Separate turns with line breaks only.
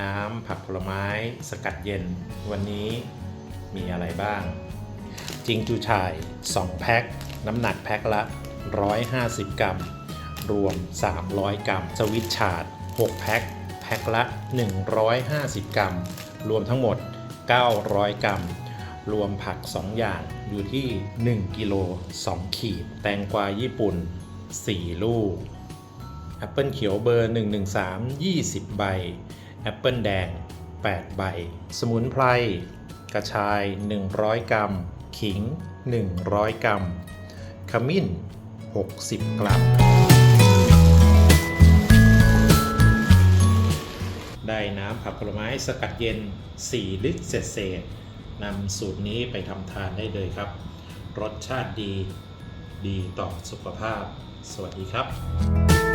น้ำผักผลไม้สกัดเย็น วันนี้มีอะไรบ้างจิงจูชาย 2 แพ็ค น้ำหนักแพ็คละ 150 กรัม รวม 300 กรัม สวิตชาร์ด6แพ็ค แพ็คละ 150 กรัม รวมทั้งหมด 900 กรัม รวมผัก 2 อย่างอยู่ที่ 1 กิโล 2 ขีด แตงกวาญี่ปุ่น 4 ลูกแอปเปิลเขียวเบอร์ 113 20 ใบ แอปเปิลแดง 8 ใบ สมุนไพร กระชาย 100 กรัม ขิง 100 กรัม ขมิ้น 60 กรัม ได้น้ำผักผลไม้สกัดเย็น 4 ลิตรเศษๆนำสูตรนี้ไปทำทานได้เลยครับ รสชาติดี ดีต่อสุขภาพ สวัสดีครับ